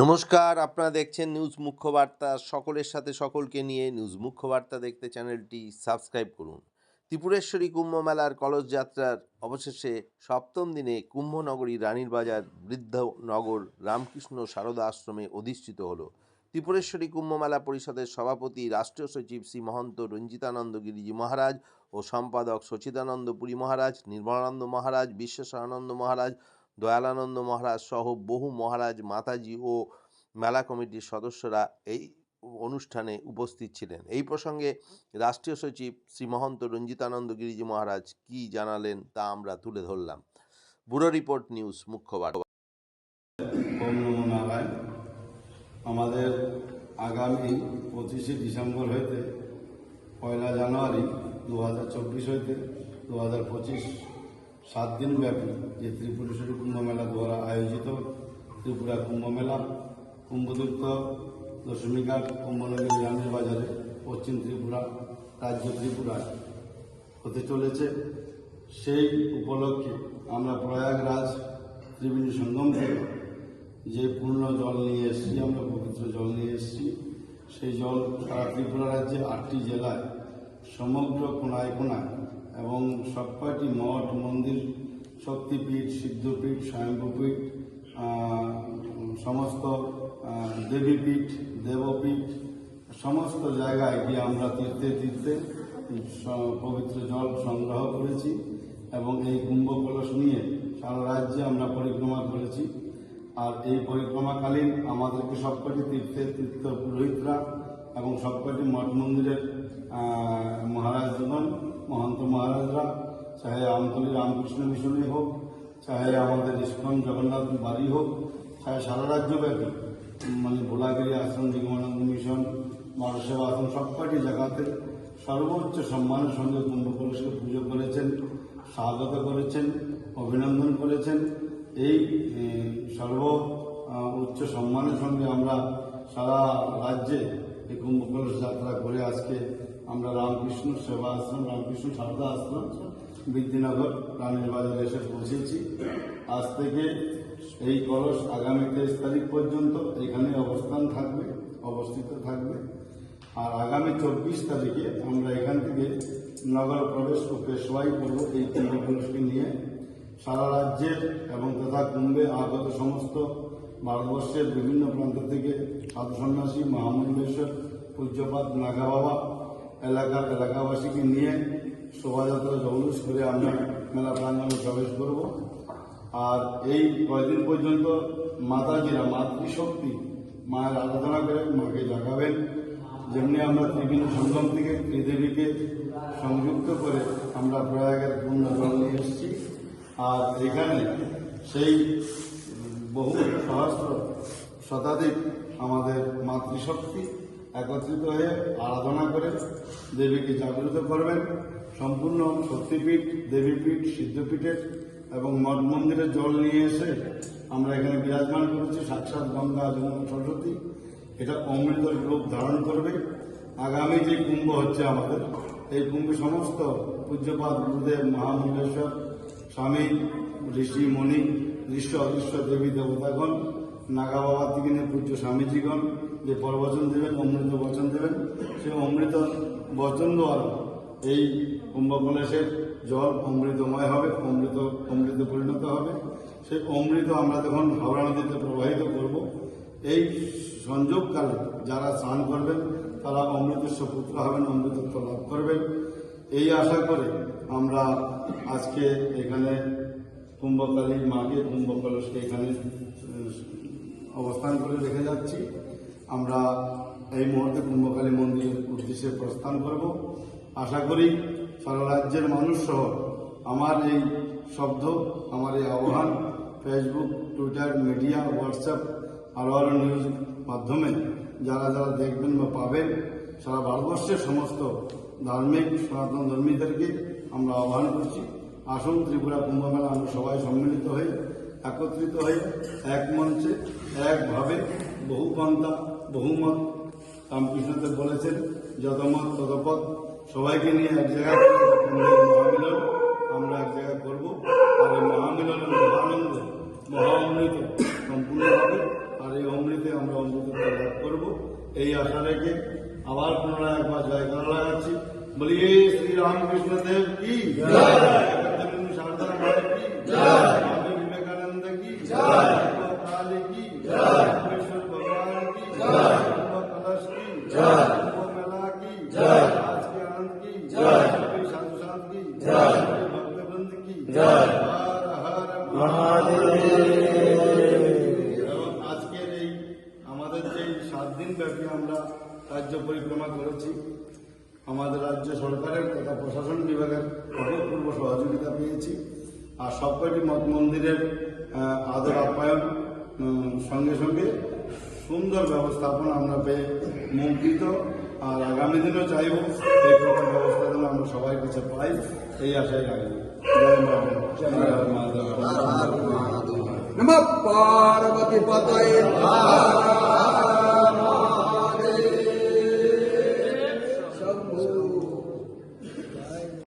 নমস্কার, আপনারা দেখছেন নিউজ মুখ্য বার্তা সকলের সাথে সকলকে নিয়ে নিউজ মুখ্য বার্তা দেখতে চ্যানেলটি সাবস্ক্রাইব করুন। ত্রিপুরেশ্বরী কুম্ভ মেলার কলস যাত্রার অবশেষে সপ্তম দিনে কুম্ভনগরী রানীর বাজার বৃদ্ধনগর রামকৃষ্ণ সারদা আশ্রমে অধিষ্ঠিত হলো। ত্রিপুরেশ্বরী কুম্ভ মেলা পরিষদের সভাপতি, রাষ্ট্রীয় সচিব শ্রী মহন্ত রঞ্জিতানন্দ গিরিজি মহারাজ ও সম্পাদক সচিদানন্দ পুরী মহারাজ নির্মলানন্দ মহারাজ, বিশ্বেশ্বরানন্দ মহারাজ দয়ালানন্দ মহারাজ সহ বহু মহারাজ, মাতাজি ও মেলা কমিটির সদস্যরা এই অনুষ্ঠানে উপস্থিত ছিলেন। এই প্রসঙ্গে রাষ্ট্রীয় সচিব শ্রী মহন্ত রঞ্জিতানন্দ গিরিজি মহারাজ কি জানালেন তা আমরা তুলে ধরলাম। ব্যুরো রিপোর্ট নিউজ মুখ্য বার্তা আমাদের আগামী পঁচিশে ডিসেম্বর হইতে পয়লা জানুয়ারি দু হাজার চব্বিশ হইতে দু হাজার পঁচিশ সাত দিন ব্যাপী যে ত্রিপুরেশ্বরী কুম্ভ মেলা দ্বারা আয়োজিত। ত্রিপুরা কুম্ভ মেলা, কুম্ভদীপ্ত, দশমীঘাট, কুম্ভনগরী রামের বাজারে, পশ্চিম ত্রিপুরা, রাজ্য ত্রিপুরায় হতে চলেছে। সেই উপলক্ষে আমরা প্রয়াগরাজ ত্রিবেণী সঙ্গম থেকে যে পূর্ণ জল নিয়ে এসেছি, আমরা পবিত্র জল নিয়ে এসেছি, সেই জল সারা ত্রিপুরা রাজ্যে আটটি জেলায় সমগ্র কোনায় কোনায় এবং সবকটি মঠ, মন্দির শক্তিপীঠ সিদ্ধপীঠ, স্বয়ম্ভূপীঠ সমস্ত দেবীপীঠ, দেবপীঠ, সমস্ত জায়গায় গিয়ে আমরা তীর্থে তীর্থে পবিত্র জল সংগ্রহ করেছি এবং এই কুম্ভ কলস নিয়ে সারা রাজ্যে আমরা পরিক্রমা করেছি। আর এই পরিক্রমাকালীন আমাদেরকে সবকটি তীর্থে, তীর্থ পুরোহিতরা এবং সবকটি মঠ মন্দিরের মহারাজগণ মহন্ত মহারাজরা, চাহে আমতলী রামকৃষ্ণ মিশনে হোক, চাহে আমাদের ইস্কন জগন্নাথ বাড়ি হোক, চাহে সারা রাজ্যব্যাপী মানে ভোলাগিরি আশ্রম জীবনানন্দ মিশন মানসেবা আশ্রম, সবকটি জায়গাতে সর্বোচ্চ সম্মানের সঙ্গে কুম্ভকলসকে পুজো করেছেন, স্বাগত করেছেন, অভিনন্দন করেছেন। এই সর্ব উচ্চ সম্মানের সঙ্গে আমরা সারা রাজ্যে এই কুম্ভকলস যাত্রা করে আজকে আমরা রামকৃষ্ণ সেবা আশ্রম, রামকৃষ্ণ সারদা আশ্রম, বিদ্যনগর রানীর বাজারে এসে পৌঁছেছি। আজ থেকে এই কলস আগামী তেইশ তারিখ পর্যন্ত এখানে অবস্থান থাকবে, অবস্থিত থাকবে। আর আগামী চব্বিশ তারিখে আমরা এখান থেকে নগর প্রবেশ ও পেশোয়াই করব এই কুম্ভ কলসকে নিয়ে সারা রাজ্যের এবং তথা কুম্ভে আগত সমস্ত ভারতবর্ষের বিভিন্ন প্রান্ত থেকে সাধু সন্ন্যাসী মহামন্ডলেশ্বর পূজ্যপাত নাগা বাবা এলাকার এলাকাবাসীকে নিয়ে শোভাযাত্রা জৌলুস করে আমরা মেলা প্রাঙ্গণে প্রবেশ করব। আর এই কয়দিন পর্যন্ত মাতাজিরা, মাতৃশক্তি মায়ের আরাধনা করে মাকে জাগাবেন। যেমনি আমরা ত্রিবেণী সঙ্গম থেকে ত্রিদেবীকে সংযুক্ত করে আমরা প্রয়াগের পূর্ণ জল নিয়ে এসেছি। আর এখানে সেই বহু সহস্র শতাধিক আমাদের মাতৃশক্তি একত্রিত হয়ে আরাধনা করে দেবীকে জাগ্রত করবেন। সম্পূর্ণ শক্তিপীঠ, দেবীপীঠ, সিদ্ধপীঠের এবং মঠ মন্দিরের জল নিয়ে এসে আমরা এখানে বিরাজমান করেছি সাক্ষাৎ গঙ্গা, যমুনা, সরস্বতী। এটা অমৃত রূপ ধারণ করবে। আগামী যে কুম্ভ হচ্ছে আমাদের, এই কুম্ভে সমস্ত পূজ্যপাত গুরুদেব মহামন্ডলেশ্বর স্বামী, ঋষি মণি দৃশ্য অদৃশ্য দেবী দেবতাগণ নাগা বাবা থেকে নিয়ে পূজ্য স্বামীজিগণ, যে প্রবচন দেবেন, অমৃত বচন দেবেন সে অমৃত বচন দ্বারা এই কুম্ভকলেশের জল অমৃতময় হবে, অমৃত অমৃত পরিণত হবে। সেই অমৃত আমরা যখন হাওড়া নদীতে প্রবাহিত করব, এই সংযোগকালে যারা স্নান করবেন, তারা অমৃতেশ্বর পুত্র হবেন, অমৃতত্ব লাভ করবেন। এই আশা করে আমরা আজকে এখানে কুম্ভকালী মাকে কুম্ভ কলসকে এখানে অবস্থান করে রেখে যাচ্ছি। আমরা এই মুহূর্তে কুম্ভকালী মন্দিরের উদ্দেশ্যে প্রস্থান করব। আশা করি সারা রাজ্যের মানুষ সহ আমার এই শব্দ, আমার এই আহ্বান ফেসবুক টুইটার মিডিয়া হোয়াটসঅ্যাপ আরও আরও নিউজ মাধ্যমে যারা যারা দেখবেন বা পাবেন, সারা ভারতবর্ষের সমস্ত ধার্মিক, সনাতন ধর্মীদেরকে আমরা আহ্বান করছি। আসুন ত্রিপুরা কুম্ভ মেলা আমরা সবাই সম্মিলিত হয়ে একত্রিত হয়ে এক মঞ্চে একভাবে বহু পন্থা বহুমত রামকৃষ্ণদেব বলেছেন, যত মত, তত পথ সবাইকে নিয়ে এক জায়গায় মহামিলন, আমরা এক জায়গায় করব। আর এই মহামিলনের মহানন্দ মহা অমৃত সম্পূর্ণ হবে আর এই অমৃতে আমরা অমৃতত্ব লাভ করব। এই আশা রেখে আবার পুনরায় একবার জয় করা লাগাচ্ছি বলি শ্রী রামকৃষ্ণদেব কি জগদ্গুরু শারদা মায়ের কি স্বামী বিবেকানন্দ কি কালী কি কৃষ্ণ ভগবান কি কলশ কি মেলা কি আজকে আনন্দ কি সবই সাধু সাধ কি ভক্তবৃন্দ কি হর হর এবং আজকের এই আমাদের যে সাত দিন ব্যাপী আমরা রাজ্য পরিক্রমা করেছি আমাদের রাজ্য সরকারের তথা প্রশাসন বিভাগের অভূতপূর্ব সহযোগিতা পেয়েছি আর সবকটি মঠ মন্দিরের আদর আপ্যায়ন সঙ্গে সঙ্গে সুন্দর ব্যবস্থাপনা আমরা পেয়ে মুগ্ধিত আর আগামী দিনও চাইব এই প্রকার ব্যবস্থা যেন আমরা সবাই কাছে পাই এই আশায় রাখি নম পার্বতী পতয়ে